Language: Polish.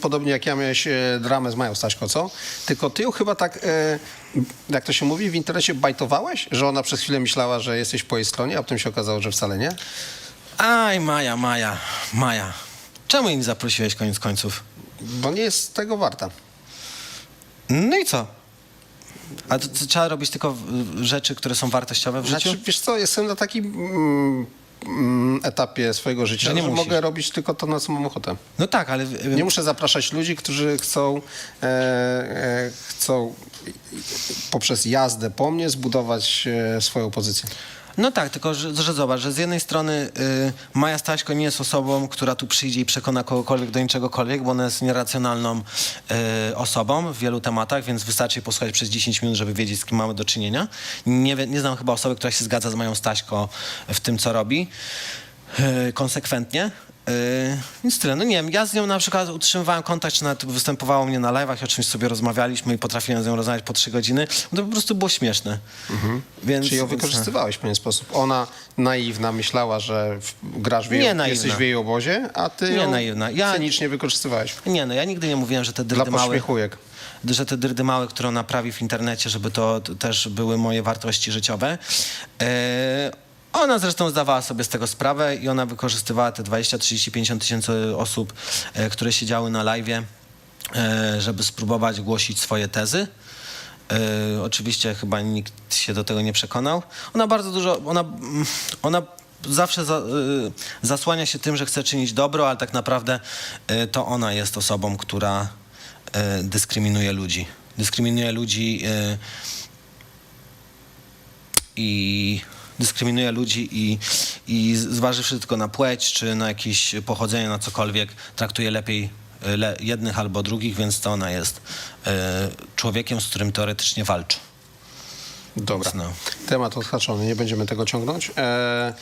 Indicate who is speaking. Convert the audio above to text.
Speaker 1: Podobnie jak ja miałeś e, dramę z Mają Staśko, co? Tylko ty ją chyba tak, e, jak to się mówi, w internecie bajtowałeś, że ona przez chwilę myślała, że jesteś po jej stronie, a potem się okazało, że wcale nie?
Speaker 2: Aj, Maja, Maja, Maja. Czemu jej nie zaprosiłeś koniec końców?
Speaker 1: Bo nie jest tego warta.
Speaker 2: No i co? A to, to trzeba robić tylko rzeczy, które są wartościowe w życiu?
Speaker 1: Znaczy, wiesz co, jestem na takim mm, mm, etapie swojego życia,
Speaker 2: Że
Speaker 1: że,
Speaker 2: nie musisz.
Speaker 1: mogę robić tylko to, na co mam ochotę.
Speaker 2: No tak, ale...
Speaker 1: Nie muszę zapraszać ludzi, którzy chcą, e, e, chcą poprzez jazdę po mnie zbudować e, swoją pozycję.
Speaker 2: No tak, tylko że, że zobacz, że z jednej strony y, Maja Staśko nie jest osobą, która tu przyjdzie i przekona kogokolwiek do niczego,kolwiek, bo ona jest nieracjonalną y, osobą w wielu tematach, więc wystarczy jej posłuchać przez 10 minut, żeby wiedzieć, z kim mamy do czynienia. Nie, nie znam chyba osoby, która się zgadza z Mają Staśko w tym, co robi y, konsekwentnie. Yy, więc tyle. No nie wiem, ja z nią na przykład utrzymywałem kontakt, czy nawet występowała u mnie na live'ach, o czymś sobie rozmawialiśmy i potrafiłem z nią rozmawiać po trzy godziny. No to po prostu było śmieszne. Więc,
Speaker 1: Czyli ją
Speaker 2: więc-
Speaker 1: wykorzystywałeś w pewien sposób. Ona naiwna myślała, że w, grasz w
Speaker 2: Nie
Speaker 1: jej,
Speaker 2: naiwna.
Speaker 1: jesteś w jej obozie, a ty
Speaker 2: Nie
Speaker 1: ją
Speaker 2: naiwna. Ja-
Speaker 1: cynicznie wykorzystywałeś.
Speaker 2: Nie, no ja nigdy nie mówiłem, że te
Speaker 1: Dla
Speaker 2: dyrdy małe,
Speaker 1: pośmiechujek.
Speaker 2: że te dyrdy małe, które ona prawi w internecie, żeby to też były moje wartości życiowe. E, ona zresztą zdawała sobie z tego sprawę i ona wykorzystywała te 20, 30, 50 tysięcy osób, e, które siedziały na live, e, żeby spróbować głosić swoje tezy. E, oczywiście chyba nikt się do tego nie przekonał. Ona bardzo dużo, ona, mm, ona zawsze za, zasłania się tym, że chce czynić dobro, ale tak naprawdę to ona jest osobą, która dyskryminuje ludzi. Dyskryminuje ludzi i dyskryminuje ludzi i, i zważywszy tylko na płeć, czy na jakieś pochodzenie, na cokolwiek, traktuje lepiej e, le, jednych albo drugich, więc to ona jest e, człowiekiem, z którym teoretycznie walczy.
Speaker 1: Dobra.
Speaker 2: No.
Speaker 1: Temat odhaczony, nie będziemy tego ciągnąć. E,